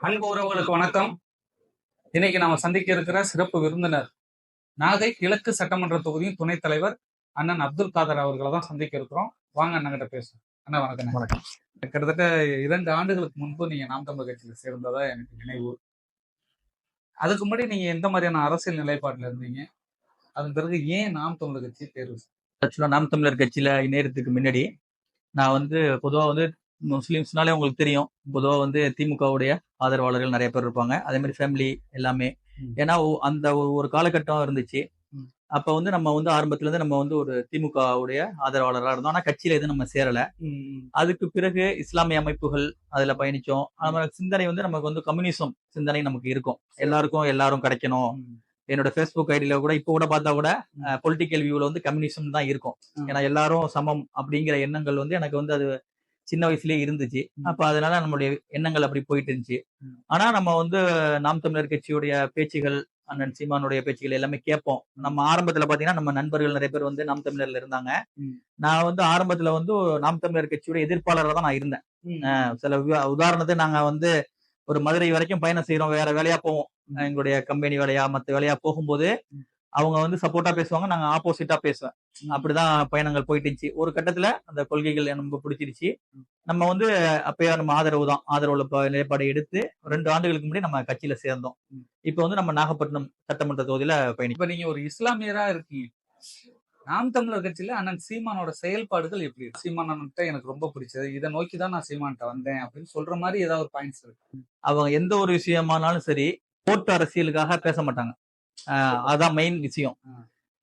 அன்பு உறவுகளுக்கு வணக்கம். இன்னைக்கு நாம சந்திக்க இருக்கிற சிறப்பு விருந்தினர் நாகை கிழக்கு சட்டமன்ற தொகுதியின் துணைத் தலைவர் அண்ணன் அப்துல் காதர் அவர்களை தான் சந்திக்க இருக்கிறோம். வாங்க அண்ணன் கிட்ட பேசுவோம். அண்ணா வணக்கம் வணக்கம். கிட்டத்தட்ட இரண்டு ஆண்டுகளுக்கு முன்பு நீங்க நாம் தமிழர் கட்சியில சேர்ந்ததா எனக்கு நினைவு. அதுக்கு முன்னாடி நீங்க எந்த மாதிரியான அரசியல் நிலைப்பாட்டுல இருந்தீங்க? அதன் பிறகு ஏன் நாம் தமிழர் கட்சியை தேர்வு செஞ்சீங்க? ஆக்சுவலா நாம் தமிழர் கட்சியில இணையறதுக்கு முன்னாடி நான் வந்து பொதுவா வந்து முஸ்லீம்ஸ்னாலே உங்களுக்கு தெரியும். பொதுவா வந்து திமுகவுடைய ஆதரவாளர்கள் நிறைய பேர் இருப்பாங்க. அதே மாதிரி ஃபேமிலி எல்லாமே. ஏன்னா அந்த ஒரு- காலகட்டம் இருந்துச்சு. அப்ப வந்து நம்ம வந்து ஆரம்பத்துல இருந்து நம்ம வந்து ஒரு திமுகவுடைய ஆதரவாளராக இருந்தோம். ஆனா கட்சியில எதுவும் நம்ம சேரல. அதுக்கு பிறகு இஸ்லாமிய அமைப்புகள் அதுல பயணிச்சோம். நம்ம சிந்தனை வந்து நமக்கு வந்து கம்யூனிசம் சிந்தனை நமக்கு இருக்கும். எல்லாருக்கும் எல்லாரும் கிடைக்கணும். என்னோட ஃபேஸ்புக் ஐடியில கூட இப்போ கூட பார்த்தா கூட பொலிட்டிக்கல் வியூல வந்து கம்யூனிசம் தான் இருக்கும். ஏன்னா எல்லாரும் சமம் அப்படிங்கிற எண்ணங்கள் வந்து எனக்கு வந்து அது சின்ன வயசுலயே இருந்துச்சு. அப்ப அதனால நம்மளுடைய எண்ணங்கள் அப்படி போயிட்டு இருந்துச்சு. ஆனா நம்ம வந்து நாம் தமிழர் கட்சியுடைய பேச்சுகள் அண்ணன் சீமானுடைய பேச்சுகள் எல்லாமே கேட்போம் நம்ம ஆரம்பத்துல பாத்தீங்கன்னா நம்ம நண்பர்கள் நிறைய பேர் வந்து நாம் தமிழர்ல இருந்தாங்க. நான் வந்து ஆரம்பத்துல வந்து நாம் தமிழர் கட்சியோட எதிர்ப்பாளராக தான் நான் இருந்தேன் சில உதா- உதாரணத்துக்கு நாங்க வந்து ஒரு மதுரை வரைக்கும் பயணம் செய்யறோம் வேற வேலையா போவோம். எங்களுடைய கம்பெனி வேலையா மத்த வேலையா போகும்போது. அவங்க வந்து சப்போர்ட்டா பேசுவாங்க நாங்க ஆப்போசிட்டா பேசுவேன். அப்படிதான் பயணங்கள் போயிட்டு இருந்துச்சு ஒரு கட்டத்துல அந்த கொள்கைகள் ரொம்ப பிடிச்சிருச்சு. நம்ம வந்து அப்பயே நம்ம ஆதரவு தான் ஆதரவுல நிலைப்பாடு எடுத்து ரெண்டு ஆண்டுகளுக்கு முன்னாடி நம்ம கட்சியில சேர்ந்தோம். இப்போ வந்து நம்ம நாகப்பட்டினம் சட்டமன்ற தொகுதியில பயணிக்கிறோம். இப்ப நீங்க ஒரு இஸ்லாமியரா இருக்கீங்க. நாம் தமிழர் கட்சியில அண்ணன் சீமானோட செயல்பாடுகள் எப்படி இருக்கு? சீமான் அண்ணன்ட்ட எனக்கு ரொம்ப பிடிச்சது. இதை நோக்கி தான் நான் சீமான்ட்ட வந்தேன் அப்படின்னு சொல்ற மாதிரி ஏதாவது ஒரு பாயிண்ட்ஸ் இருக்கு. அவங்க எந்த ஒரு விஷயமானாலும் சரி ஓட்டு அரசியலுக்காக பேச மாட்டாங்க. அதான் மெயின் விஷயம்.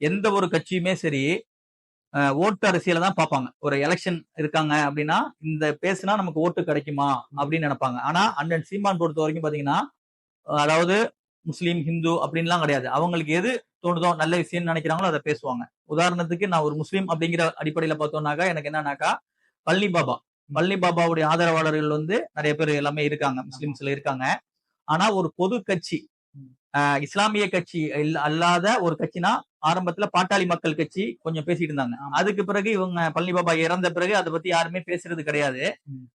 எந்த ஒரு கட்சியுமே சரி ஓட்டு அரசியலை தான் பார்ப்பாங்க. ஒரு எலெக்ஷன் இருக்காங்க அப்படின்னா இந்த பேசுனா நமக்கு ஓட்டு கிடைக்குமா அப்படின்னு நினைப்பாங்க. ஆனா அண்ணன் சீமான் பொறுத்த வரைக்கும் பாத்தீங்கன்னா அதாவது முஸ்லீம் ஹிந்து அப்படின்லாம் கிடையாது. அவங்களுக்கு எது தோணுதோ நல்ல விஷயம்னு நினைக்கிறாங்களோ அதை பேசுவாங்க. உதாரணத்துக்கு நான் ஒரு முஸ்லீம் அப்படிங்கிற அடிப்படையில பார்த்தோம்னாக்கா எனக்கு என்னன்னாக்கா பழனி பாபா. பழனி பாபாவுடைய ஆதரவாளர்கள் வந்து நிறைய பேர் எல்லாமே இருக்காங்க. முஸ்லிம்ஸ்ல இருக்காங்க. ஆனா ஒரு பொது கட்சி இஸ்லாமிய கட்சி அல்லாத ஒரு கட்சினா ஆரம்பத்துல பாட்டாளி மக்கள் கட்சி கொஞ்சம் பேசிட்டு இருந்தாங்க. அதுக்கு பிறகு இவங்க பழனி பாபா இறந்த பிறகு அதை பத்தி யாருமே பேசுறது கிடையாது.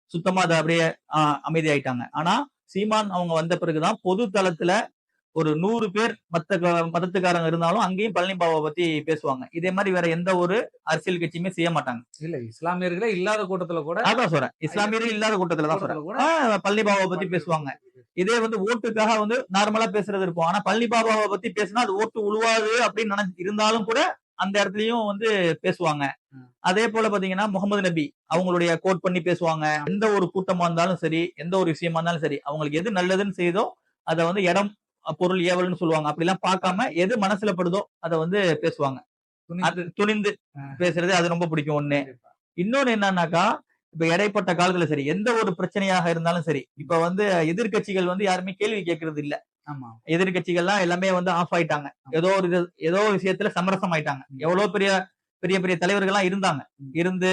சுத்தமா அதை அப்படியே ஆஹ் அமைதியாயிட்டாங்க ஆனா சீமான் அவங்க வந்த பிறகுதான் பொது தளத்துல ஒரு நூறு பேர் மத்த மதத்துக்காரங்க இருந்தாலும் அங்கேயும் பழனி பாபாவை பத்தி பேசுவாங்க. இதே மாதிரி வேற எந்த ஒரு அரசியல் கட்சியுமே செய்ய மாட்டாங்க. இல்ல இஸ்லாமியர்களே இல்லாத கூட்டத்துல கூட அதான் சொல்றேன். இஸ்லாமியர்கள் இல்லாத கூட்டத்துல தான் சொல்றேன். பழனி பாபாவை பத்தி பேசுவாங்க. இதே வந்து ஓட்டுக்காக வந்து நார்மலா பேசுறது இருக்கும். ஆனா பழனி பாபாவை பத்தி பேசினா அது ஓட்டு உழுவாது அப்படின்னு நினைச்சு இருந்தாலும் கூட அந்த இடத்துலயும் வந்து பேசுவாங்க. அதே போல பாத்தீங்கன்னா முகமது நபி அவங்களுடைய கோட் பண்ணி பேசுவாங்க. எந்த ஒரு கூட்டமா இருந்தாலும் சரி எந்த ஒரு விஷயமா இருந்தாலும் சரி அவங்களுக்கு எது நல்லதுன்னு செய்தோ அதை வந்து இடம் பொருள் ஏவல்னு சொல்லுவாங்க. அப்படிலாம் பார்க்காம எது மனசுல படுதோ அதை வந்து பேசுவாங்க. அது துணிந்து-. பேசுறது அது ரொம்ப பிடிக்கும் ஒண்ணு. இன்னொன்னு என்னன்னாக்கா இப்ப இடைப்பட்ட காலத்துல சரி எந்த ஒரு பிரச்சனையாக இருந்தாலும் சரி இப்ப வந்து எதிர்க்கட்சிகள் வந்து யாருமே கேள்வி கேட்கறது இல்ல. ஆமா. எதிர்க்கட்சிகள்லாம் எல்லாமே வந்து ஆஃப் ஆயிட்டாங்க. ஏதோ ஒரு ஏதோ ஒரு விஷயத்துல சமரசம் ஆயிட்டாங்க எவ்வளவு பெரிய பெரிய பெரிய தலைவர்கள்லாம் இருந்தாங்க. இருந்து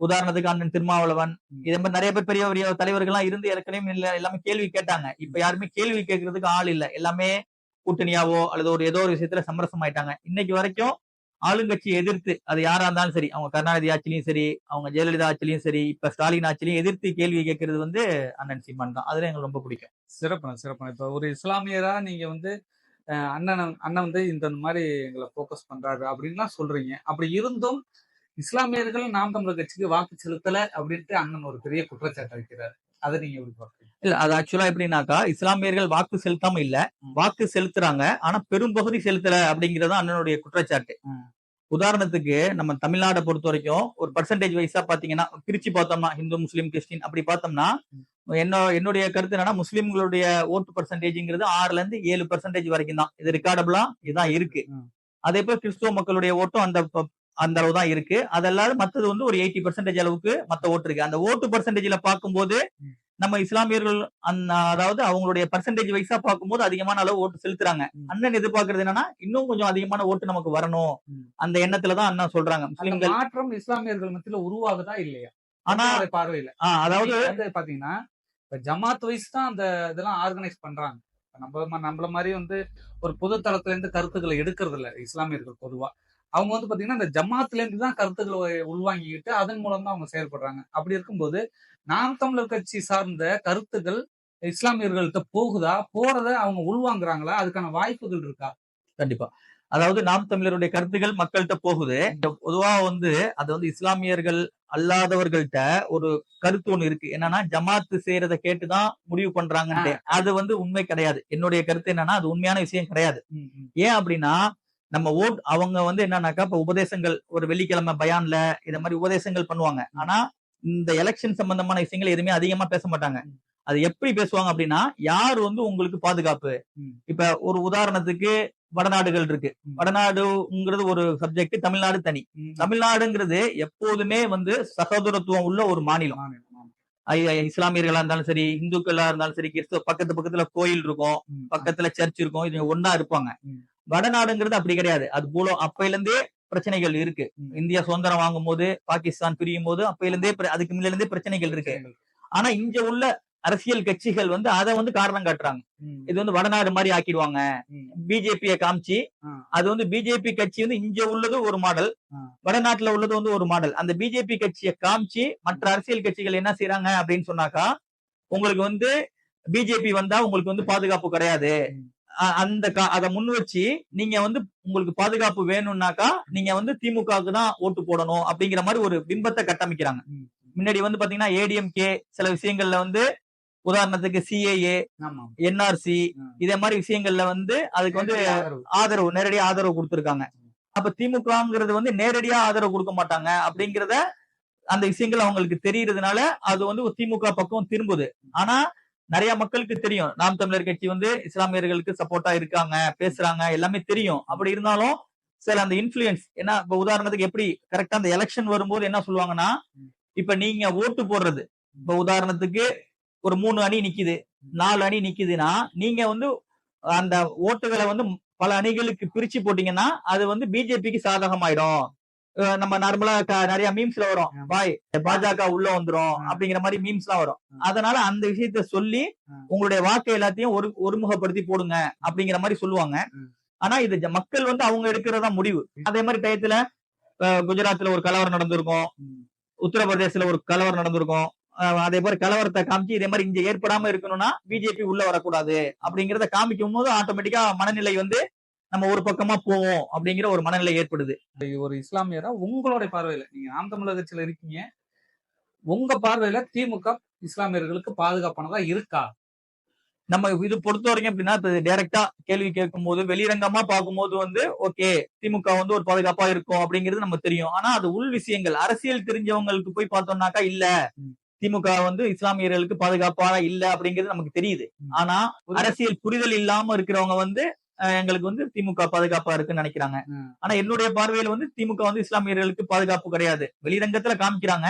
உதாரணத்துக்கு அண்ணன் திருமாவளவன். இதே மாதிரி நிறைய பேர் பெரிய பெரிய தலைவர்கள்லாம் இருந்து ஏற்கனவே இல்ல எல்லாமே கேள்வி கேட்டாங்க. இப்ப யாருமே கேள்வி கேட்கறதுக்கு ஆள் இல்ல. எல்லாமே கூட்டணியாவோ அல்லது ஒரு ஏதோ ஒரு விஷயத்துல சமரசம் ஆயிட்டாங்க இன்னைக்கு வரைக்கும் ஆளுங்கட்சியை எதிர்த்து அது யாரா இருந்தாலும் சரி அவங்க கருணாநிதி ஆட்சிலையும் சரி அவங்க ஜெயலலிதா ஆட்சிலையும் சரி இப்ப ஸ்டாலின் ஆட்சிலையும் எதிர்த்து கேள்வி கேட்கறது வந்து அண்ணன் சீமான் தான். அதுல எங்களுக்கு ரொம்ப பிடிக்கும். சிறப்புண்ணா சிறப்புண்ணா. இப்ப ஒரு இஸ்லாமியரா நீங்க வந்து அண்ணன் அண்ணன் வந்து இந்த மாதிரி எங்களை ஃபோக்கஸ் பண்றாரு அப்படின்லாம் சொல்றீங்க. அப்படி இருந்தும் இஸ்லாமியர்கள் நாம் தமிழர் கட்சிக்கு வாக்கு செலுத்தல அப்படின்ட்டு அண்ணன் ஒரு பெரிய குற்றச்சாட்டு வைக்கிறாரு. அதை நீங்க எப்படி பார்க்கறீங்க? இல்ல அது ஆக்சுவலா எப்படின்னாக்கா இஸ்லாமியர்கள் வாக்கு செலுத்தாம இல்ல. வாக்கு செலுத்துறாங்க. ஆனா பெரும்பகுதி செலுத்தல அப்படிங்கறது அண்ணனுடைய குற்றச்சாட்டு. உதாரணத்துக்கு நம்ம தமிழ்நாடை பொறுத்த வரைக்கும் ஒரு பர்சன்டேஜ் வைஸா பாத்தீங்கன்னா பிரிச்சு பார்த்தோம்னா இந்து முஸ்லீம் கிறிஸ்டின் அப்படி பார்த்தோம்னா என்ன என்னுடைய கருத்து என்னன்னா முஸ்லீம்களுடைய ஓட்டு பர்சன்டேஜ்ங்கிறது ஆறுல இருந்து ஏழு பர்சன்டேஜ் வரைக்கும் தான். இது ரெக்கார்டபிளா இதுதான் இருக்கு. அதே போல கிறிஸ்துவ மக்களுடைய ஓட்டும் அந்த அந்த அளவு தான் இருக்கு. அதல்லாது மத்தது வந்து ஒரு எயிட்டி பர்சன்டேஜ் அளவுக்கு மத்த ஓட்டு இருக்கு. அந்த ஓட்டு பர்சன்டேஜ்ல பார்க்கும்போது ம். நம்ம இஸ்லாமியர்கள் அதாவது அவங்களுடைய பர்சன்டேஜ் வைஸா பார்க்கும்போது அதிகமான அளவு ஓட்டு செலுத்துறாங்க. அண்ணன் எதிர்பார்க்கறது என்னன்னா இன்னும் கொஞ்சம் அதிகமான ஓட்டு நமக்கு வரணும். அந்த எண்ணத்துல தான் அண்ணன் சொல்றாங்க. முஸ்லிம்கள் மாற்றம் இஸ்லாமியர்கள் மத்தியில உருவாகுதா இல்லையா? ஆனா பார்வையில. அதாவது பாத்தீங்கன்னா இப்ப ஜமாத் வைஸ் தான் அந்த இதெல்லாம் ஆர்கனைஸ் பண்றாங்க. நம்ம நம்மள மாதிரி வந்து ஒரு பொது தளத்துல இருந்து கருத்துக்களை எடுக்கிறது இல்ல இஸ்லாமியர்கள் பொதுவா. அவங்க வந்து பாத்தீங்கன்னா இந்த ஜமாத்துல இருந்து தான் கருத்துக்களை உள்வாங்கிக்கிட்டு அதன் மூலம் தான் அவங்க செயல்படுறாங்க. அப்படி இருக்கும்போது நாம் தமிழர் கட்சி சார்ந்த கருத்துக்கள் இஸ்லாமியர்கள்ட்ட போகுதா? போறத அவங்க உள்வாங்குறாங்களா? அதுக்கான வாய்ப்புகள் இருக்கா? கண்டிப்பா. அதாவது நாம் தமிழருடைய கருத்துக்கள் மக்கள்கிட்ட போகுது. பொதுவா வந்து அது வந்து இஸ்லாமியர்கள் அல்லாதவர்கள்ட்ட ஒரு கருத்து ஒண்ணு இருக்கு. என்னன்னா ஜமாத்து செய்யறத கேட்டுதான் முடிவு பண்றாங்கன்ட்டு. அது வந்து உண்மை கிடையாது. என்னுடைய கருத்து என்னன்னா அது உண்மையான விஷயம் கிடையாது. ஏன் அப்படின்னா நம்ம ஓட் அவங்க வந்து என்னன்னாக்கா இப்ப உபதேசங்கள் ஒரு வெள்ளிக்கிழமை பயான்ல இத மாதிரி உபதேசங்கள் பண்ணுவாங்க. ஆனா இந்த எலெக்ஷன் சம்பந்தமான விஷயங்கள் எதுவுமே அதிகமா பேச மாட்டாங்க. அது எப்படி பேசுவாங்க அப்படின்னா யார் வந்து உங்களுக்கு பாதுகாப்பு. இப்ப ஒரு உதாரணத்துக்கு வடநாடுகள் இருக்கு. வடநாடுங்கிறது ஒரு சப்ஜெக்ட் தமிழ்நாடு தனி. தமிழ்நாடுங்கிறது எப்போதுமே வந்து சகோதரத்துவம் உள்ள ஒரு மாநிலம். இஸ்லாமியர்களா இருந்தாலும் சரி இந்துக்களா இருந்தாலும் சரி கிறிஸ்தவ பக்கத்து பக்கத்துல கோயில் இருக்கும். பக்கத்துல சர்ச் இருக்கும். இது ஒன்னா இருப்பாங்க. வடநாடுங்கிறது அப்படி கிடையாது அது போல அப்பையில இருந்தே பிரச்சனைகள் இருக்கு. இந்தியா சுதந்திரம் வாங்கும் போது பாகிஸ்தான் பிரியும் போது அப்பையில இருந்தே அதுக்கு முன்ன இருந்தே பிரச்சனைகள் இருக்கு ஆனா இங்க உள்ள அரசியல் கட்சிகள் வந்து அதை வந்து காரணம் காட்டுறாங்க. இது வந்து வடநாடு மாதிரி ஆக்கிடுவாங்க. பிஜேபியை காமிச்சு. அது வந்து பிஜேபி கட்சி வந்து இங்க உள்ளது ஒரு மாடல். வடநாட்டுல உள்ளது வந்து ஒரு மாடல் அந்த பிஜேபி கட்சியை காமிச்சு மற்ற அரசியல் கட்சிகள் என்ன செய்யறாங்க அப்படின்னு சொன்னாக்கா உங்களுக்கு வந்து பிஜேபி வந்தா உங்களுக்கு வந்து பாதுகாப்பு கிடையாது அந்த அதை முன் வச்சு நீங்க வந்து உங்களுக்கு பாதுகாப்பு வேணும்னாக்கா நீங்க வந்து திமுகவுக்கு தான் ஓட்டு போடணும் அப்படிங்கிற மாதிரி ஒரு பிம்பத்தை கட்டமைக்கிறாங்க. முன்னாடி வந்து பாத்தீங்கன்னா ஏடிஎம்கே சில விஷயங்கள்ல வந்து உதாரணத்துக்கு சிஏஏ. என்ஆர்சி. இதே மாதிரி விஷயங்கள்ல வந்து அதுக்கு வந்து ஆதரவு. நேரடியா ஆதரவு கொடுத்திருக்காங்க அப்ப திமுகங்கிறது வந்து நேரடியா ஆதரவு கொடுக்க மாட்டாங்க அப்படிங்கறத அந்த விஷயங்கள் அவங்களுக்கு தெரியறதுனால அது வந்து திமுக பக்கம் திரும்புது ஆனா நிறைய மக்களுக்கு தெரியும். நாம் தமிழர் கட்சி வந்து இஸ்லாமியர்களுக்கு சப்போர்ட்டா இருக்காங்க பேசுறாங்க எல்லாமே தெரியும். அப்படி இருந்தாலும் சில அந்த இன்ஃபுளுயன்ஸ் ஏன்னா இப்ப உதாரணத்துக்கு எப்படி கரெக்டா அந்த எலெக்ஷன் வரும்போது என்ன சொல்லுவாங்கன்னா இப்ப நீங்க ஓட்டு போடுறது. இப்ப உதாரணத்துக்கு ஒரு மூணு அணி நிக்குது நாலு அணி நிக்குதுன்னா நீங்க வந்து அந்த ஓட்டுகளை வந்து பல அணிகளுக்கு பிரிச்சு போட்டீங்கன்னா அது வந்து பிஜேபிக்கு சாதகமாயிடும். நம்ம நார்மலா நிறைய மீம்ஸ்ல வரும். பாய் பாஜக உள்ள வந்துரும். அப்படிங்கிற மாதிரி மீம்ஸ் எல்லாம் வரும். அதனால அந்த விஷயத்த சொல்லி. உங்களுடைய வாக்கு எல்லாத்தையும் ஒரு ஒருமுகப்படுத்தி போடுங்க அப்படிங்கிற மாதிரி சொல்லுவாங்க. ஆனா இது மக்கள் வந்து அவங்க எடுக்கிறதா முடிவு அதே மாதிரி டயத்துல குஜராத்ல ஒரு கலவரம் நடந்திருக்கும். உத்தரப்பிரதேசல ஒரு கலவரம் நடந்திருக்கும் அதே மாதிரி கலவரத்தை காமிச்சு இதே மாதிரி இங்க ஏற்படாம இருக்கணும்னா பிஜேபி உள்ள வரக்கூடாது அப்படிங்கறத காமிக்கும் போது ஆட்டோமேட்டிக்கா மனநிலை வந்து நம்ம ஒரு பக்கமா போவோம் அப்படிங்கிற ஒரு மனநிலை ஏற்படுது ஒரு இஸ்லாமியரா உங்களுடைய பார்வையில நீங்க நாம் தமிழர் கட்சியில இருக்கீங்க உங்க பார்வையில திமுக இஸ்லாமியர்களுக்கு பாதுகாப்பானதா இருக்கா நம்ம இது பொறுத்த வரைக்கும் எப்படின்னா இப்ப டைரக்டா கேள்வி கேட்கும் போது வெளிரங்கமா பார்க்கும்போது வந்து ஓகே திமுக வந்து ஒரு பாதுகாப்பா இருக்கும் அப்படிங்கிறது நம்ம தெரியும் ஆனா அது உள் விஷயங்கள் அரசியல் தெரிஞ்சவங்களுக்கு போய் பார்த்தோம்னாக்கா இல்ல. திமுக வந்து இஸ்லாமியர்களுக்கு பாதுகாப்பா இல்ல அப்படிங்கிறது நமக்கு தெரியுது. ஆனா. அரசியல் புரிதல் இல்லாம இருக்கிறவங்க வந்து எங்களுக்கு வந்து திமுக பாதுகாப்பா இருக்குன்னு நினைக்கிறாங்க. ஆனா என்னுடைய பார்வையில வந்து திமுக வந்து இஸ்லாமியர்களுக்கு பாதுகாப்பு கிடையாது. வெளிரங்கத்துல காமிக்கிறாங்க.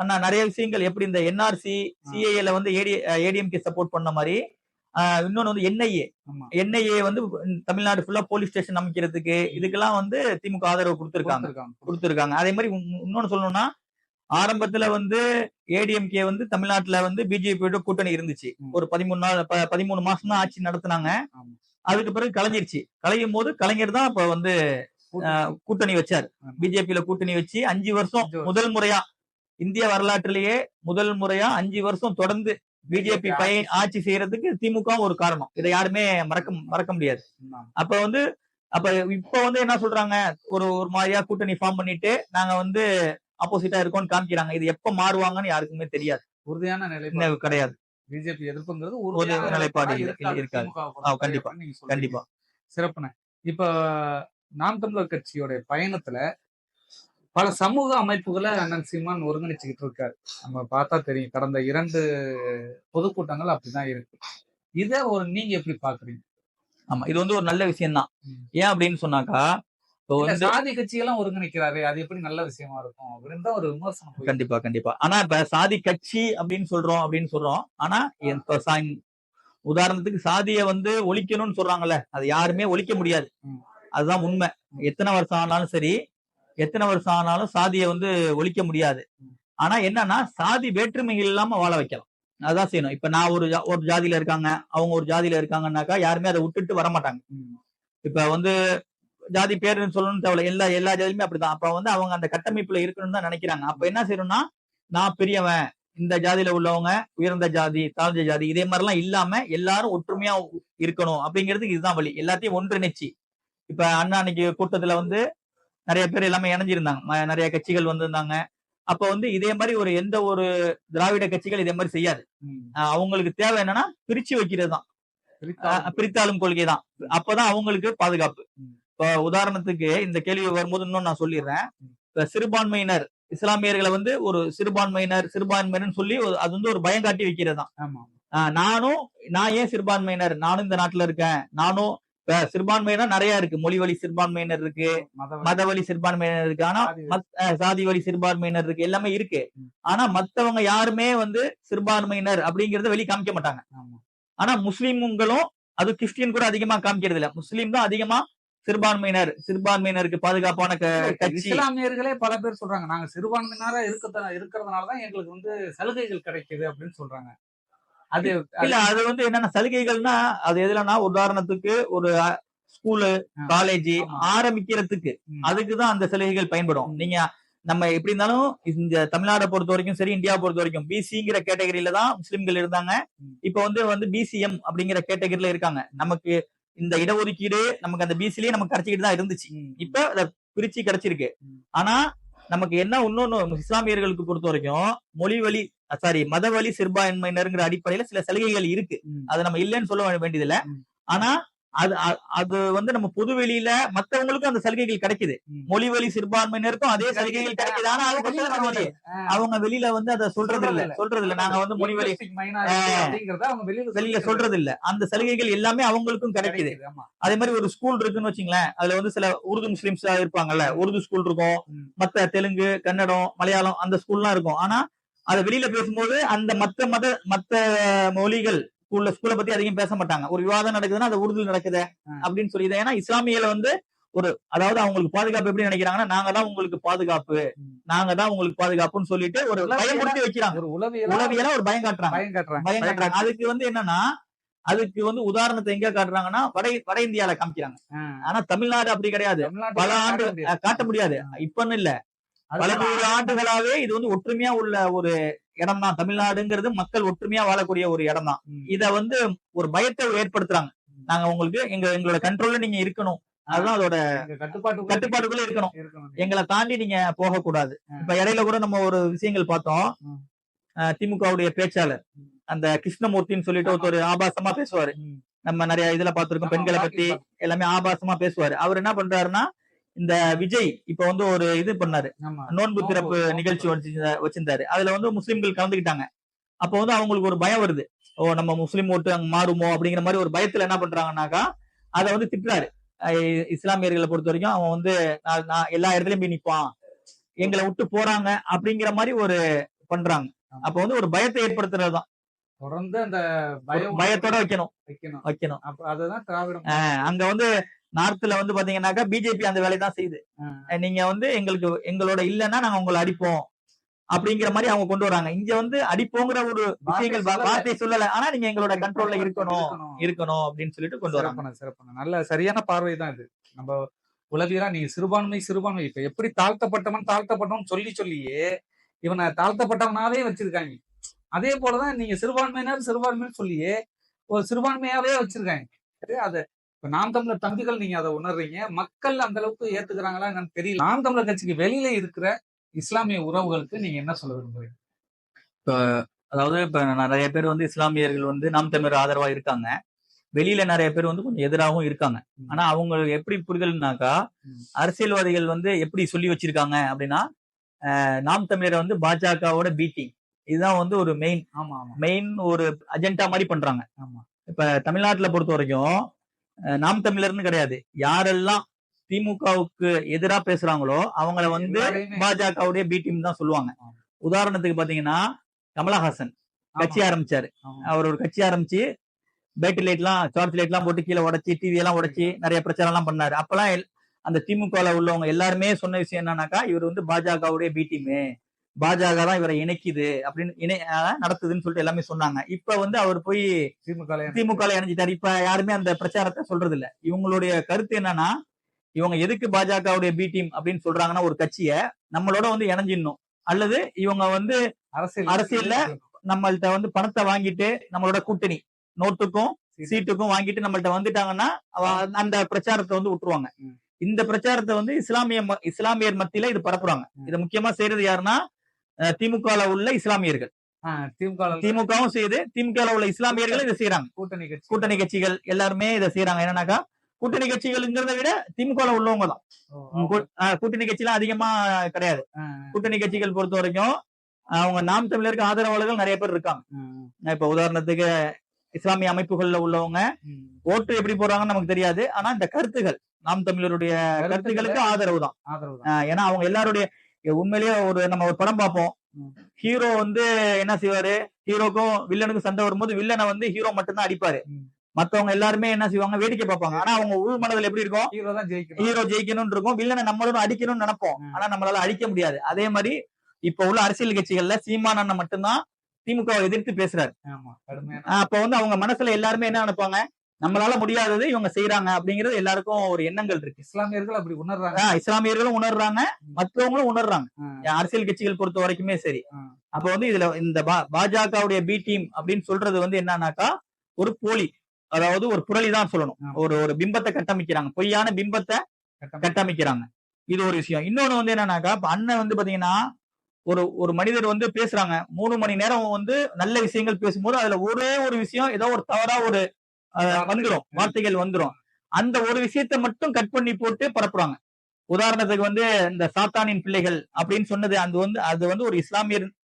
ஆனா நிறைய விஷயங்கள் எப்படி இந்த என்ஆர்சி சிஏஏல வந்து ஏடி ஏடிஎம்கே சப்போர்ட் பண்ண மாதிரி இன்னொன்னு வந்து என்ஐஏ என்ஐஏ வந்து தமிழ்நாடு ஃபுல்லா போலீஸ் ஸ்டேஷன் அமைக்கிறதுக்கு இதுக்கெல்லாம் வந்து திமுக ஆதரவு கொடுத்திருக்காங்க. கொடுத்திருக்காங்க. அதே மாதிரி இன்னொன்னு சொல்லணும்னா ஆரம்பத்துல வந்து ஏடிஎம்கே வந்து தமிழ்நாட்டுல வந்து பிஜேபியோட கூட்டணி இருந்துச்சு. ஒரு பதிமூணு நாள் பதிமூணு மாசம் தான் ஆட்சி நடத்துனாங்க. அதுக்கு பிறகு கலைஞ்சிருச்சு. கலையும் போது கலைஞர் தான் இப்ப வந்து கூட்டணி. வச்சார். பிஜேபியில கூட்டணி வச்சு அஞ்சு வருஷம். முதல் முறையா இந்திய வரலாற்றிலேயே முதல் முறையா அஞ்சு வருஷம் தொடர்ந்து பிஜேபி பையன் ஆட்சி செய்யறதுக்கு திமுக ஒரு காரணம். இதை யாருமே மறக்க மறக்க முடியாது. அப்ப வந்து அப்ப இப்ப வந்து என்ன சொல்றாங்க? ஒரு ஒரு மாதிரியா கூட்டணி ஃபார்ம் பண்ணிட்டு நாங்க வந்து ஆப்போசிட்டா இருக்கோம்னு காமிக்கிறாங்க. இது எப்ப மாறுவாங்கன்னு யாருக்குமே தெரியாது. உறுதியான இன்னும் கிடையாது. பிஜேபி எதிர்ப்புங்கிறது ஒரு நிலைப்பாடு இருக்காது. கண்டிப்பா. கண்டிப்பா. சிறப்புண்ணே. இப்ப நாம் தமிழர் கட்சியோட பயணத்துல பல சமூக அமைப்புகளை அண்ணன் சீமான் ஒருங்கிணைச்சுக்கிட்டு இருக்காரு. நம்ம பார்த்தா தெரியும். கடந்த இரண்டு பொதுக்கூட்டங்கள் அப்படிதான் இருக்கு. இத ஒரு நீங்க எப்படி பாக்குறீங்க? ஆமா இது வந்து ஒரு நல்ல விஷயம் தான். ஏன் அப்படின்னு சொன்னாக்கா சாதி கட்சியெல்லாம் ஒருங்கிணைக்கிறாரு அது எப்படி நல்ல விஷயமா இருக்கும் அப்படின்னு ஒரு விமர்சனம் கண்டிப்பா கண்டிப்பா. ஆனா இப்ப சாதி கட்சி அப்படின்னு சொல்றோம் அப்படின்னு சொல்றோம். ஆனா சா- உதாரணத்துக்கு சாதிய வந்து ஒழிக்கணும்னு சொல்றாங்கல்ல அது யாருமே ஒழிக்க முடியாது. அதுதான் உண்மை. எத்தனை வருஷம் ஆனாலும் சரி எத்தனை வருஷம் ஆனாலும் சாதியை வந்து ஒழிக்க முடியாது. ஆனா என்னன்னா சாதி வேற்றுமைகள் இல்லாம வாழ வைக்கலாம். அதான் செய்யணும். இப்ப நான் ஒரு ஒரு ஜாதியில இருக்காங்க அவங்க ஒரு ஜாதியில இருக்காங்கன்னாக்கா யாருமே அதை விட்டுட்டு வர மாட்டாங்க. இப்ப வந்து ஜாதி பேருன்னு சொல்லணும்னு தேவையில்ல. எல்லா எல்லா ஜாதியுமே அப்படிதான். அப்ப வந்து அவங்க அந்த கட்டமைப்புல இருக்கணும்னு தான் நினைக்கிறாங்க. அப்ப என்ன செய்யணும்னா நான் பெரியவன் இந்த ஜாதியில உள்ளவங்க உயர்ந்த ஜாதி தாழ்ந்த ஜாதி இதே மாதிரிலாம் இல்லாம எல்லாரும் ஒற்றுமையா இருக்கணும். அப்படிங்கிறதுக்கு இதுதான் வழி. எல்லாத்தையும் ஒன்றிணைச்சு. இப்ப அண்ணா அன்னைக்கு கூட்டத்துல வந்து நிறைய பேர் எல்லாமே இணைஞ்சிருந்தாங்க. நிறைய கட்சிகள் வந்திருந்தாங்க. அப்ப வந்து இதே மாதிரி ஒரு எந்த ஒரு திராவிட கட்சிகள் இதே மாதிரி செய்யாது. அவங்களுக்கு தேவை என்னன்னா பிரிச்சு வைக்கிறது தான் பிரித்தாளும் கொள்கை தான் அப்பதான் அவங்களுக்கு பாதுகாப்பு. இப்ப உதாரணத்துக்கு இந்த கேள்வி வரும்போது இன்னும் நான் சொல்லிடுறேன். இப்ப சிறுபான்மையினர் இஸ்லாமியர்களை வந்து ஒரு சிறுபான்மையினர் சிறுபான்மையினர் சொல்லி அது வந்து ஒரு பயம் காட்டி வைக்கிறது தான் நானும் நான் ஏன் சிறுபான்மையினர்? நானும் இந்த நாட்டுல இருக்கேன். நானும் இப்ப சிறுபான்மையினர் நிறைய இருக்கு. மொழி வழி சிறுபான்மையினர் இருக்கு மத வழி. சிறுபான்மையினர் இருக்கு. ஆனா சாதி வழி. சிறுபான்மையினர் இருக்கு. எல்லாமே இருக்கு. ஆனா மத்தவங்க யாருமே வந்து சிறுபான்மையினர் அப்படிங்கறத வெளி காமிக்க மாட்டாங்க. ஆனா முஸ்லிம்களும் அது கிறிஸ்டியன் கூட அதிகமா காமிக்கிறது இல்ல முஸ்லீம் தான் அதிகமா சிறுபான்மையினர் சிறுபான்மையினருக்கு பாதுகாப்பான கட்சி இஸ்லாமியர்களே பல பேர் சொல்றாங்க நாங்க சிறுபான்மையினரா இருக்க இருக்கிறதுனாலதான் எங்களுக்கு வந்து சலுகைகள் கிடைக்குது அப்படின்னு சொல்றாங்க அது இல்ல அது வந்து என்னன்னா சலுகைகள்னா அது எதுலன்னா உதாரணத்துக்கு ஒரு ஸ்கூலு. காலேஜ். ஆரம்பிக்கிறதுக்கு. அதுக்குதான் அந்த சலுகைகள் பயன்படும். நீங்க நம்ம எப்படி இருந்தாலும் இந்த தமிழ்நாடை பொறுத்த வரைக்கும் சரி இந்தியா பொறுத்த வரைக்கும் பிசிங்கிற கேட்டகரியில தான் முஸ்லிம்கள் இருந்தாங்க. இப்ப வந்து வந்து பிசிஎம் அப்படிங்கிற கேட்டகரியில இருக்காங்க நமக்கு இந்த இடஒதுக்கீடு நமக்கு அந்த பிசிலேயே நமக்கு கிடைச்சிக்கிட்டு தான் இருந்துச்சு. இப்ப அதை பிரிச்சு கிடைச்சிருக்கு. ஆனா நமக்கு என்ன இன்னொன்னு இஸ்லாமியர்களுக்கு பொறுத்த வரைக்கும் மொழி வழி சாரி மத வழி சிறுபான்மையினருங்கிற அடிப்படையில சில சலுகைகள் இருக்கு. அது நம்ம இல்லைன்னு சொல்ல வேண்டியதில்ல. ஆனா அது அது வந்து நம்ம பொது வெளியில மத்தவங்களுக்கும் அந்த சலுகைகள் கிடைக்குது. மொழி வழி சிறுபான்மையினருக்கும் அதே சலுகைகள் கிடைக்குது. ஆனா அவங்க. அவங்க வெளியில வந்து அதை சொல்றது இல்ல சொல்றது இல்ல நாங்க வந்து மொழி வழி வெளியில சொல்றது இல்ல அந்த சலுகைகள் எல்லாமே அவங்களுக்கும் கிடைக்குது. அதே மாதிரி ஒரு ஸ்கூல் இருக்குன்னு வச்சுங்களேன். அதுல வந்து சில உருது முஸ்லிம்ஸ் இருப்பாங்கல்ல. உருது ஸ்கூல் இருக்கும். மத்த தெலுங்கு கன்னடம் மலையாளம் அந்த ஸ்கூல்லாம் இருக்கும். ஆனா அத வெளியில பேசும்போது அந்த மத்த மத மத்த மொழிகள் ஸ்கூல்ல ஸ்கூலை பத்தி அதிகம் பேச மாட்டாங்க. ஒரு விவாதம் நடக்குதுன்னா அது உருது நடக்குது. அப்படின்னு சொல்லி ஏன்னா இஸ்லாமியில வந்து ஒரு அதாவது அவங்களுக்கு பாதுகாப்பு எப்படி நினைக்கிறாங்கன்னா நாங்க தான் உங்களுக்கு பாதுகாப்பு. நாங்க தான் உங்களுக்கு பாதுகாப்புன்னு சொல்லிட்டு ஒரு பயமுறுத்தி வைக்கிறாங்க ஒரு உளவியலா ஒரு பயம் காட்டுறாங்க. பயம் காட்டுறாங்க. பயம் காட்டுறாங்க. அதுக்கு வந்து என்னன்னா அதுக்கு வந்து உதாரணத்தை எங்க காட்டுறாங்கன்னா வட வட இந்தியால காமிக்கிறாங்க. ஆனா தமிழ்நாடு அப்படி கிடையாது. பல ஆண்டு காட்ட முடியாது. இப்பன்னு இல்ல. பல நூறு ஆண்டுகளாவே இது வந்து ஒற்றுமையா உள்ள ஒரு இடம் தான் தமிழ்நாடுங்கிறது மக்கள் ஒற்றுமையா வாழக்கூடிய ஒரு இடம் தான். இத வந்து ஒரு பயத்தை ஏற்படுத்துறாங்க. நாங்க உங்களுக்கு எங்க எங்களோட கண்ட்ரோல்ல நீங்க இருக்கணும். அதுதான் அதோட எங்க கட்டுப்பாட்டுக்குள்ள இருக்கணும். எங்களை தாண்டி நீங்க போக கூடாது. இப்ப இடையில கூட நம்ம ஒரு விஷயங்கள் பார்த்தோம். திமுகவுடைய பேச்சாளர். அந்த கிருஷ்ணமூர்த்தின்னு சொல்லிட்டு ஒருத்தர் ஆபாசமா பேசுவாரு. நம்ம நிறைய இதுல பாத்திருக்கோம் பெண்களை பாத்து- எல்லாமே ஆபாசமா பேசுவாரு. அவர் என்ன பண்றாருன்னா இந்த விஜய் இப்ப வந்து ஒரு இது பண்ணாரு. நோன்பு திறப்பு. நிகழ்ச்சி வச்சிருந்தா- வச்சிருந்தாரு. அதுல வந்து முஸ்லிம்கள் கலந்துக்கிட்டாங்க. அப்ப வந்து அவங்களுக்கு ஒரு பயம் வருது. ஓ நம்ம முஸ்லிம் ஓட்டு அங்க மாறுமோ அப்படிங்கிற மாதிரி ஒரு பயத்துல என்ன பண்றாங்கன்னாக்கா அதை வந்து திட்டுறாரு. இஸ்லாமியர்களை பொறுத்த வரைக்கும் அவன் வந்து நான் எல்லா இடத்துலயும் போய் நிப்பான். எங்களை விட்டு போறாங்க அப்படிங்கிற மாதிரி ஒரு பண்றாங்க. அப்ப வந்து ஒரு பயத்தை ஏற்படுத்துறதுதான். தொடர்ந்து அந்த பயத்தோட வைக்கணும். வைக்கணும். வைக்கணும். அங்க வந்து நார்த்ல வந்து பாத்தீங்கன்னாக்கா பிஜேபி அந்த வேலையை தான் செய்யுது நீங்க வந்து எங்களுக்கு எங்களோட இல்லைன்னா நாங்க உங்களை அடிப்போம். அப்படிங்கிற மாதிரி அவங்க கொண்டு வராங்க. இங்க வந்து அடிப்போங்கிற ஒரு விஷயங்கள். வார்த்தை சொல்லல. ஆனா நீங்க எங்களோட கண்ட்ரோல்ல இருக்கணும். இருக்கணும். அப்படின்னு சொல்லிட்டு கொண்டு வராங்க. சிறப்பான நல்ல சரியான பார்வை தான் இது. நம்ம உளவியலா நீங்க சிறுபான்மை சிறுபான்மை. இப்ப எப்படி தாழ்த்தப்பட்டவன் தாழ்த்தப்பட்டவன் சொல்லி சொல்லியே இவனை தாழ்த்தப்பட்டவனாவே வச்சிருக்காங்க. அதே போலதான் நீங்க சிறுபான்மையினர் சிறுபான்மைன்னு சொல்லியே ஒரு சிறுபான்மையாவே வச்சிருக்காங்க. சரி, அது இப்ப நாம் தமிழர் தம்பிகள் நீங்க அதை உணர்றீங்க. மக்கள் அந்த அளவுக்கு ஏத்துக்கிறாங்களா என்னன்னு தெரியல. நாம் தமிழர் கட்சிக்கு வெளியில இருக்கிற இஸ்லாமிய உறவுகளுக்கு நீங்க என்ன சொல்ல விரும்புறீங்க? அதாவது இப்ப நிறைய பேர் வந்து இஸ்லாமியர்கள் வந்து நாம் தமிழர் ஆதரவா இருக்காங்க. வெளியில நிறைய பேர் வந்து கொஞ்சம் எதிராகவும் இருக்காங்க. ஆனா அவங்க எப்படி புரிதல்னாக்கா. அரசியல்வாதிகள் வந்து எப்படி சொல்லி வச்சிருக்காங்க அப்படின்னா நாம் தமிழரை வந்து பாஜகவோட பீட்டிங் இதுதான் வந்து ஒரு மெயின் ஆமா ஆமா. மெயின் ஒரு அஜெண்டா மாதிரி பண்றாங்க. ஆமா. இப்ப தமிழ்நாட்டுல பொறுத்த வரைக்கும் நாம் தமிழர்னு கிடையாது. யாரெல்லாம் திமுகவுக்கு எதிரா பேசுறாங்களோ அவங்கள வந்து பாஜகவுடைய பி டீம் தான் சொல்லுவாங்க. உதாரணத்துக்கு பாத்தீங்கன்னா கமலஹாசன் கட்சி ஆரம்பிச்சாரு. அவர் ஒரு கட்சி ஆரம்பிச்சு பேட்டரி லைட் எல்லாம் டார்ச் லைட் எல்லாம் போட்டு கீழே உடைச்சி டிவி எல்லாம் உடைச்சி நிறைய பிரச்சாரம் எல்லாம் பண்ணாரு. அப்பெல்லாம் அந்த திமுகல உள்ளவங்க எல்லாருமே சொன்ன விஷயம் என்னன்னாக்கா இவர் வந்து பாஜகவுடைய பி டீமு பாஜக தான் இவரை இணைக்குது அப்படின்னு இணை நடத்துதுன்னு சொல்லிட்டு எல்லாமே சொன்னாங்க. இப்ப வந்து அவர் போய் திமுக திமுக இணைஞ்சிட்டாரு. இப்ப யாருமே அந்த பிரச்சாரத்தை சொல்றது இல்ல இவங்களுடைய கருத்து என்னன்னா இவங்க எதுக்கு பாஜகவுடைய பி டீம் அப்படின்னு சொல்றாங்கன்னா ஒரு கட்சிய நம்மளோட வந்து இணைஞ்சிடணும். அல்லது இவங்க வந்து அரசியல் அரசியல்ல நம்மள்ட்ட வந்து பணத்தை வாங்கிட்டு நம்மளோட கூட்டணி நோட்டுக்கும் சீட்டுக்கும் வாங்கிட்டு நம்மள்ட்ட வந்துட்டாங்கன்னா அந்த பிரச்சாரத்தை வந்து விட்டுருவாங்க. இந்த பிரச்சாரத்தை வந்து இஸ்லாமிய இஸ்லாமியர் மத்தியில இது பரப்புறாங்க. இதை முக்கியமா செய்யறது யாருன்னா திமுக உள்ள இஸ்லாமியர்கள். திமுகவும் செய்யுது திமுக உள்ள இஸ்லாமியர்கள் இதை செய்யறாங்க கூட்டணி கூட்டணி கட்சிகள் எல்லாருமே இதை செய்யறாங்க என்னன்னாக்கா கூட்டணி கட்சிகள்ங்கிறத விட திமுக உள்ளவங்க தான். கூட்டணி கட்சிலாம் அதிகமா கிடையாது. கூட்டணி கட்சிகள் பொறுத்த வரைக்கும் அவங்க நாம் தமிழருக்கு ஆதரவாளர்கள் நிறைய பேர் இருக்காங்க. இப்ப உதாரணத்துக்கு இஸ்லாமிய அமைப்புகள்ல உள்ளவங்க. ஓட்டு எப்படி போடுறாங்கன்னு நமக்கு தெரியாது. ஆனா இந்த கருத்துகள் நாம் தமிழருடைய கருத்துக்களுக்கு ஆதரவு தான். ஏன்னா அவங்க எல்லாருடைய உண்மையிலேயே ஒரு நம்ம ஒரு படம் பார்ப்போம். ஹீரோ வந்து என்ன செய்வாரு? ஹீரோக்கும் வில்லனுக்கும் சண்டை வரும்போது வில்லனை வந்து ஹீரோ மட்டும்தான் அடிப்பாரு. மத்தவங்க எல்லாருமே என்ன செய்வாங்க? வேடிக்கை பார்ப்பாங்க. ஆனா அவங்க உள் மனதில் எப்படி இருக்கும்? ஹீரோ தான் ஜெயிக்கணும். ஹீரோ ஜெயிக்கணும்னு இருக்கும். வில்லனை நம்மளும் அடிக்கணும்னு நினைப்போம். ஆனா நம்மளால அடிக்க முடியாது. அதே மாதிரி இப்ப உள்ள அரசியல் கட்சிகள்ல சீமான் அண்ணன் மட்டும்தான் திமுக எதிர்த்து பேசுறாரு. அப்ப வந்து அவங்க மனசுல எல்லாருமே என்ன நினைப்பாங்க? நம்மளால முடியாதது இவங்க செய்யறாங்க அப்படிங்கிறது எல்லாருக்கும் ஒரு எண்ணங்கள் இருக்கு. இஸ்லாமியர்கள் அப்படி உணர்றாங்க. இஸ்லாமியர்களும் உணர்றாங்க மற்றவங்களும் உணர்றாங்க. அரசியல் கட்சிகள் பொறுத்த வரைக்குமே சரி. அப்ப வந்து இதுல இந்த பாஜகவுடைய பி டீம் அப்படின்னு சொல்றது வந்து என்னன்னாக்கா ஒரு போலி அதாவது ஒரு புரளி தான் சொல்லணும். ஒரு ஒரு பிம்பத்தை கட்டமைக்கிறாங்க. பொய்யான பிம்பத்தை கட்டம் கட்டமைக்கிறாங்க. இது ஒரு விஷயம். இன்னொன்னு வந்து என்னன்னாக்கா இப்ப அண்ணன் வந்து பாத்தீங்கன்னா ஒரு ஒரு மனிதர் வந்து பேசுறாங்க. மூணு மணி நேரம் வந்து நல்ல விஷயங்கள் பேசும்போது அதுல ஒரே ஒரு விஷயம் ஏதோ ஒரு தவறா ஒரு அஹ், வந்துரும். வார்த்தைகள் வந்துரும். அந்த ஒரு விஷயத்தை மட்டும் கட் பண்ணி போட்டு பரப்புறாங்க. உதாரணத்துக்கு வந்து இந்த சாத்தானின் பிள்ளைகள் அப்படின்னு சொன்னது அது வந்து அது வந்து ஒரு இஸ்லாமியருக்கு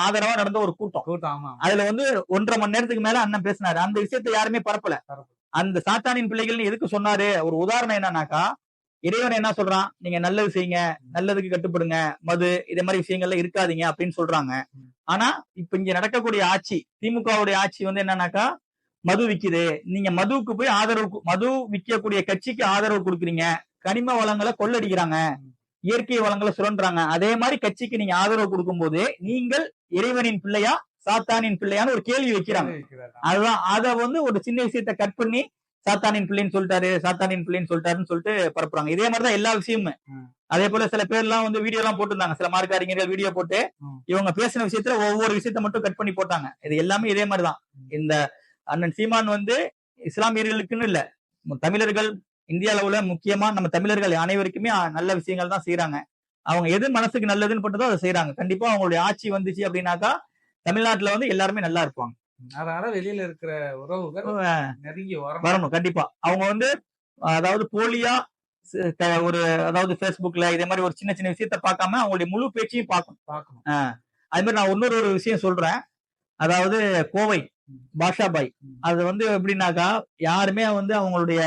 ஆதரவா நடந்த ஒரு கூட்டம். கூட்டம் ஆமா அதுல வந்து ஒன்றரை மணி நேரத்துக்கு மேல அண்ணன் பேசினாரு. அந்த விஷயத்தை யாருமே பரப்பல. அந்த சாத்தானின் பிள்ளைகள்னு எதுக்கு சொன்னாரு? ஒரு உதாரணம் என்னன்னாக்கா இறைவன் என்ன சொல்றான்? நீங்க நல்லது செய்யுங்க நல்லதுக்கு கட்டுப்படுங்க மது இதே மாதிரி விஷயங்கள்ல இருக்காதீங்க அப்படின்னு சொல்றாங்க. ஆனா இப்ப இங்க நடக்கக்கூடிய ஆட்சி திமுகவுடைய ஆட்சி வந்து என்னன்னாக்கா மது விக்குது நீங்க மதுவுக்கு போய் ஆதரவு மது விற்கக்கூடிய கட்சிக்கு ஆதரவு கொடுக்குறீங்க கனிம வளங்களை கொள்ளடிக்கிறாங்க. இயற்கை வளங்களை சுரண்டுறாங்க அதே மாதிரி கட்சிக்கு நீங்க ஆதரவு கொடுக்கும்போது நீங்கள் இறைவனின் பிள்ளையா சாத்தானின் பிள்ளையான்னு ஒரு கேள்வி வைக்கிறாங்க. அதுதான் அத வந்து ஒரு சின்ன விஷயத்த கட் பண்ணி சாத்தானின் பிள்ளைன்னு சொல்லிட்டாரு சாத்தானின் பிள்ளைன்னு சொல்லிட்டாருன்னு சொல்லிட்டு பரப்புறாங்க இதே மாதிரிதான் எல்லா விஷயமுமே. அதே போல சில பேர் எல்லாம் வந்து வீடியோ எல்லாம் போட்டிருந்தாங்க சில மார்க்க அறிஞர்கள் வீடியோ போட்டு. இவங்க பேசின விஷயத்துல ஒவ்வொரு விஷயத்த மட்டும் கட் பண்ணி போட்டாங்க இது எல்லாமே இதே மாதிரிதான். இந்த அண்ணன் சீமான் வந்து இஸ்லாமியர்களுக்குன்னு இல்ல. தமிழர்கள் இந்திய அளவுல முக்கியமா நம்ம தமிழர்கள் அனைவருக்குமே நல்ல விஷயங்கள் தான் செய்யறாங்க அவங்க எது மனசுக்கு நல்லதுன்னு பட்டதோ அதை செய்யறாங்க கண்டிப்பா அவங்களுடைய ஆட்சி வந்துச்சு அப்படின்னாக்கா தமிழ்நாட்டுல வந்து எல்லாருமே நல்லா இருப்பாங்க. அதனால வெளியில இருக்கிற உறவுகள் நெருங்கி வரணும். கண்டிப்பா. அவங்க வந்து அதாவது போலியா ஒரு அதாவது Facebookல இதே மாதிரி ஒரு சின்ன சின்ன விஷயத்த பார்க்காம அவங்களுடைய முழு பேச்சையும் பார்க்கணும். பார்க்கணும். அது மாதிரி நான் இன்னொரு ஒரு விஷயம் சொல்றேன். அதாவது கோவை. ம். பாஷா பாய் ம். அது வந்து எப்படின்னாக்கா யாருமே வந்து அவங்களுடைய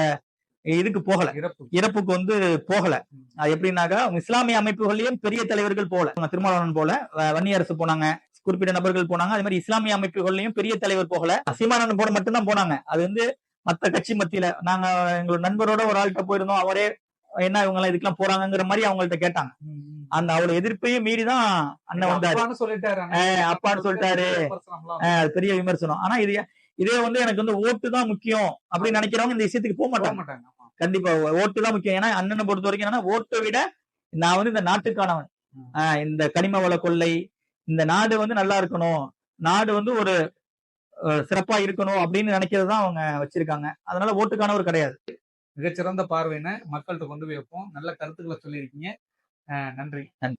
இதுக்கு போகல இறப்பு இறப்புக்கு வந்து போகல. அது எப்படின்னாக்கா இஸ்லாமிய அமைப்புகள்லயும் பெரிய தலைவர்கள் போல அவங்க திருமாவளவன் போல வன்னியரசு போனாங்க குறிப்பிட்ட நபர்கள் போனாங்க அதே மாதிரி இஸ்லாமிய அமைப்புகள்லயும் பெரிய தலைவர் போகல சீமானந்தன் போட மட்டும்தான் போனாங்க அது வந்து மத்த கட்சி மத்தியில நாங்க எங்களோட நண்பரோட ஒரு ஆள்கிட்ட போயிருந்தோம் அவரே என்ன இவங்க எல்லாம் இதுக்கெல்லாம் போறாங்கங்கிற மாதிரி அவங்கள்ட்ட கேட்டாங்க. அந்த அவளோட எதிர்ப்பையும் மீறிதான் அண்ணன் வந்தாரு. அப்பான்னு சொல்லிட்டாரு அப்பான்னு சொல்லிட்டாரு. பெரிய விமர்சனம் ஆனா இது இதே வந்து எனக்கு வந்து ஓட்டு தான் முக்கியம் அப்படின்னு நினைக்கிறவங்க இந்த விஷயத்துக்கு போக மாட்டாங்க. கண்டிப்பா ஓட்டு தான் முக்கியம். ஏன்னா அண்ணனை பொறுத்த வரைக்கும் என்னன்னா ஓட்டை விட நான் வந்து இந்த நாட்டுக்கானவன். ஆஹ் இந்த கனிம வள கொள்ளை இந்த நாடு வந்து நல்லா இருக்கணும். நாடு வந்து ஒரு சிறப்பா இருக்கணும் அப்படின்னு நினைக்கிறது தான் அவங்க வச்சிருக்காங்க. அதனால ஓட்டுக்கானவர் கிடையாது. மிகச்சிறந்த பார்வையினை மக்கள்கிட்ட கொண்டு போய் வைப்போம். நல்ல கருத்துக்களை சொல்லியிருக்கீங்க. அ நன்றி. நன்றி.